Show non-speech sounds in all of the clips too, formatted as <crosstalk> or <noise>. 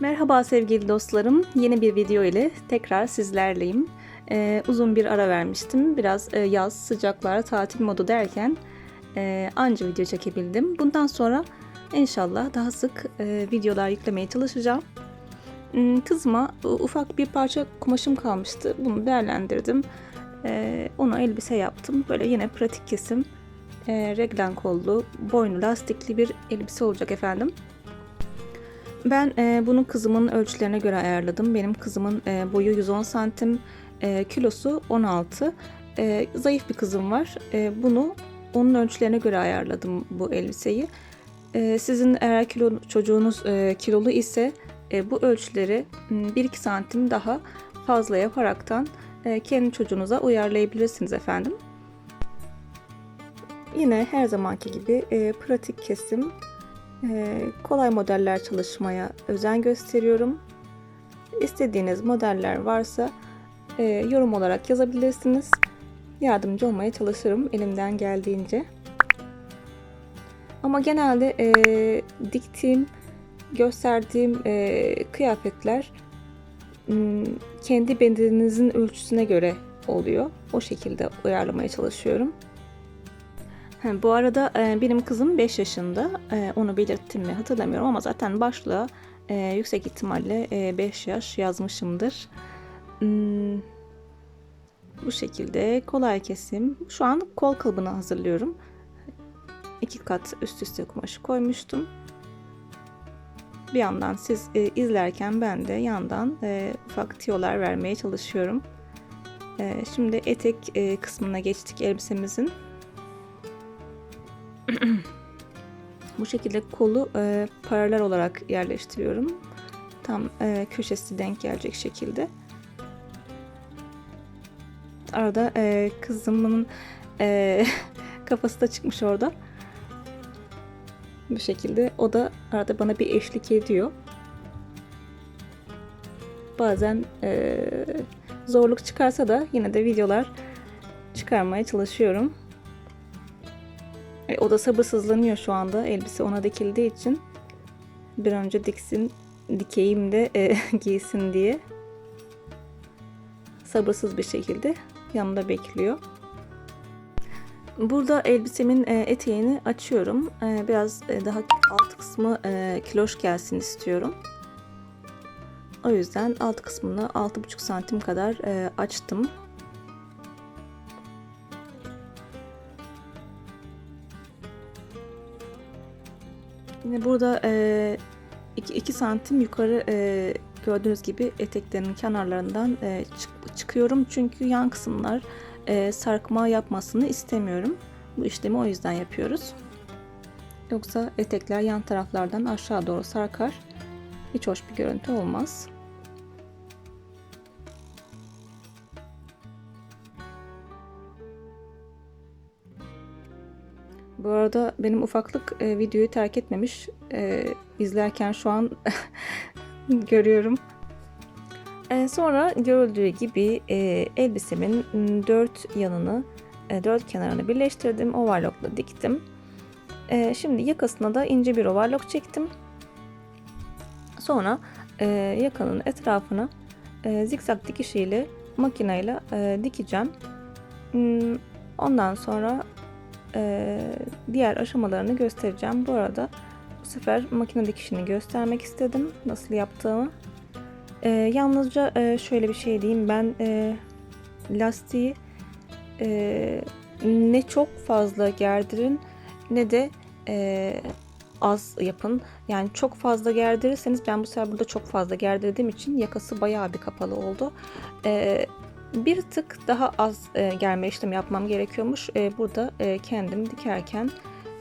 Merhaba sevgili dostlarım. Yeni bir video ile tekrar sizlerleyim. Ee, uzun bir ara vermiştim. Biraz e, yaz, sıcaklar, tatil modu derken e, anca video çekebildim. Bundan sonra inşallah daha sık e, videolar yüklemeye çalışacağım. Hmm, Kızıma u- ufak bir parça kumaşım kalmıştı. Bunu değerlendirdim. E, onu elbise yaptım. Böyle yine pratik kesim, e, reglen kollu, boynu lastikli bir elbise olacak efendim. Ben e, bunu kızımın ölçülerine göre ayarladım. Benim kızımın e, boyu 110 santim, e, kilosu 16. E, zayıf bir kızım var. E, bunu onun ölçülerine göre ayarladım bu elbiseyi. E, sizin eğer kilo, çocuğunuz e, kilolu ise e, bu ölçüleri m, 1-2 santim daha fazla yaparaktan e, kendi çocuğunuza uyarlayabilirsiniz efendim. Yine her zamanki gibi e, pratik kesim kolay modeller çalışmaya özen gösteriyorum. İstediğiniz modeller varsa e, yorum olarak yazabilirsiniz. Yardımcı olmaya çalışırım elimden geldiğince. Ama genelde e, diktiğim, gösterdiğim e, kıyafetler kendi bedeninizin ölçüsüne göre oluyor. O şekilde uyarlamaya çalışıyorum. Bu arada e, benim kızım 5 yaşında. E, onu belirttim mi hatırlamıyorum ama zaten başlığa e, yüksek ihtimalle 5 yaş yazmışımdır. Hmm, bu şekilde kolay kesim. Şu an kol kalıbını hazırlıyorum. İki kat üst üste kumaşı koymuştum. Bir yandan siz e, izlerken ben de yandan e, ufak tiyolar vermeye çalışıyorum. E, şimdi etek e, kısmına geçtik elbisemizin. Bu şekilde kolu e, paralel olarak yerleştiriyorum. Tam e, köşesi denk gelecek şekilde. Arada e, kızımın e, <laughs> kafası da çıkmış orada. Bu şekilde o da arada bana bir eşlik ediyor. Bazen e, zorluk çıkarsa da yine de videolar çıkarmaya çalışıyorum. E, o da sabırsızlanıyor şu anda elbise ona dikildiği için. Bir önce diksin, dikeyim de e, <laughs> giysin diye. Sabırsız bir şekilde yanımda bekliyor. Burada elbisemin e, eteğini açıyorum. E, biraz e, daha alt kısmı kiloş gelsin istiyorum. O yüzden alt kısmını 6,5 santim kadar açtım. Yine burada 2 santim yukarı e, gördüğünüz gibi eteklerin kenarlarından e, çık- çıkıyorum. Çünkü yan kısımlar e, sarkma yapmasını istemiyorum. Bu işlemi o yüzden yapıyoruz. Yoksa etekler yan taraflardan aşağı doğru sarkar. Hiç hoş bir görüntü olmaz. Bu arada benim ufaklık e, videoyu terk etmemiş. E, izlerken şu an <laughs> görüyorum. E, sonra görüldüğü gibi e, elbisemin dört yanını, e, dört kenarını birleştirdim. Overlockla diktim. E, şimdi yakasına da ince bir overlock çektim. Sonra e, yakanın etrafına e, zikzak dikişiyle makineyle e, dikeceğim. Hmm, Ondan sonra e, diğer aşamalarını göstereceğim. Bu arada bu sefer makine dikişini göstermek istedim. Nasıl yaptığımı. E, yalnızca e, şöyle bir şey diyeyim. Ben e, lastiği e, ne çok fazla gerdirin ne de e, az yapın. Yani çok fazla gerdirirseniz ben bu sefer burada çok fazla gerdirdiğim için yakası bayağı bir kapalı oldu. E, bir tık daha az e, germe işlemi yapmam gerekiyormuş. E, burada e, kendim dikerken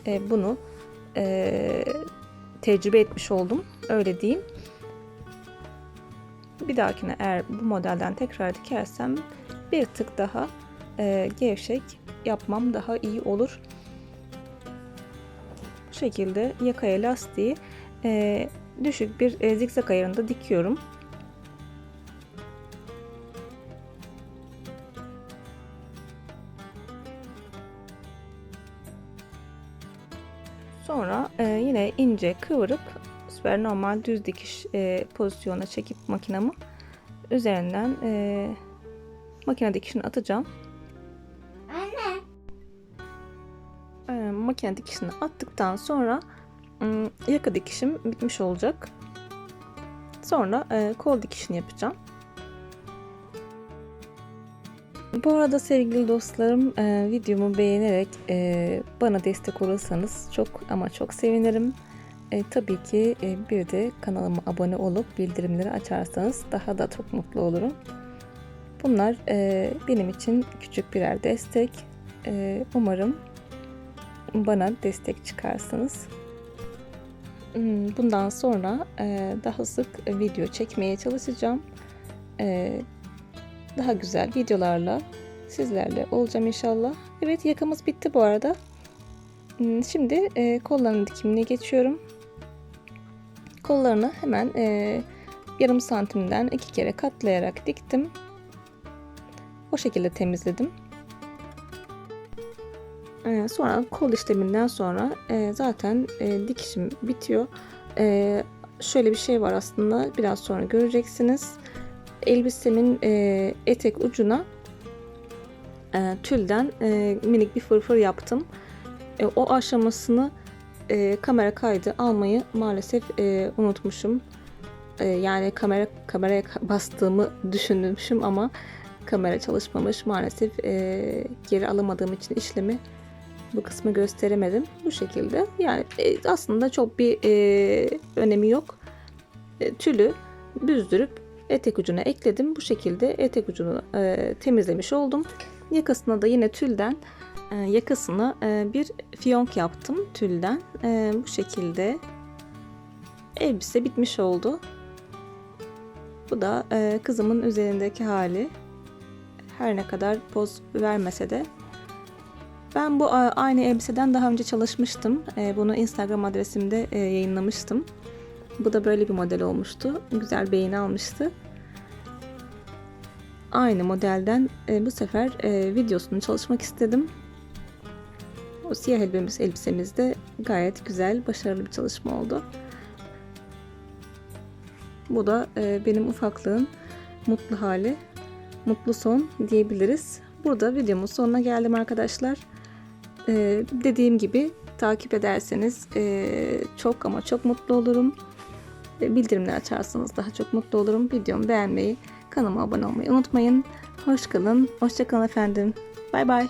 e, bunu e, tecrübe etmiş oldum. Öyle diyeyim. Bir dahakine eğer bu modelden tekrar dikersem bir tık daha e, gevşek yapmam daha iyi olur. Bu şekilde yakaya lastiği e, düşük bir e, zikzak ayarında dikiyorum. Sonra e, yine ince kıvırıp sefer normal düz dikiş e, pozisyona çekip makinamı üzerinden e, makine dikişini atacağım. Anne. E, makine dikişini attıktan sonra ım, yaka dikişim bitmiş olacak. Sonra e, kol dikişini yapacağım. Bu arada sevgili dostlarım e, videomu beğenerek e, bana destek olursanız çok ama çok sevinirim. E, tabii ki e, bir de kanalıma abone olup bildirimleri açarsanız daha da çok mutlu olurum. Bunlar e, benim için küçük birer destek. E, umarım bana destek çıkarsınız. Hmm, Bundan sonra e, daha sık video çekmeye çalışacağım. E, daha güzel videolarla sizlerle olacağım inşallah. Evet yakamız bitti bu arada. Hmm, Şimdi e, kolların dikimine geçiyorum. Kollarını hemen e, yarım santimden iki kere katlayarak diktim. O şekilde temizledim. E, sonra kol işleminden sonra e, zaten e, dikişim bitiyor. E, şöyle bir şey var aslında biraz sonra göreceksiniz. Elbisemin e, etek ucuna e, tülden e, minik bir fırfır yaptım. E, o aşamasını e, kamera kaydı almayı maalesef e, unutmuşum. E, yani kamera kameraya ka- bastığımı düşünmüşüm ama kamera çalışmamış. Maalesef e, geri alamadığım için işlemi bu kısmı gösteremedim. Bu şekilde. Yani e, aslında çok bir e, önemi yok. E, tülü büzdürüp etek ucuna ekledim. Bu şekilde etek ucunu e, temizlemiş oldum. Yakasına da yine tülden e, yakasına e, bir fiyonk yaptım tülden. E, bu şekilde elbise bitmiş oldu. Bu da e, kızımın üzerindeki hali. Her ne kadar poz vermese de ben bu aynı elbiseden daha önce çalışmıştım. E, Bunu Instagram adresimde e, yayınlamıştım. Bu da böyle bir model olmuştu. Güzel beğeni almıştı. Aynı modelden e, bu sefer e, videosunu çalışmak istedim. O siyah elbisemiz, elbisemiz de gayet güzel, başarılı bir çalışma oldu. Bu da e, benim ufaklığın mutlu hali, mutlu son diyebiliriz. Burada videomun sonuna geldim arkadaşlar. Ee, dediğim gibi takip ederseniz e, çok ama çok mutlu olurum. E, bildirimleri açarsanız daha çok mutlu olurum. Videomu beğenmeyi, kanalıma abone olmayı unutmayın. Hoş kalın, hoşça kalın efendim. Bay bay.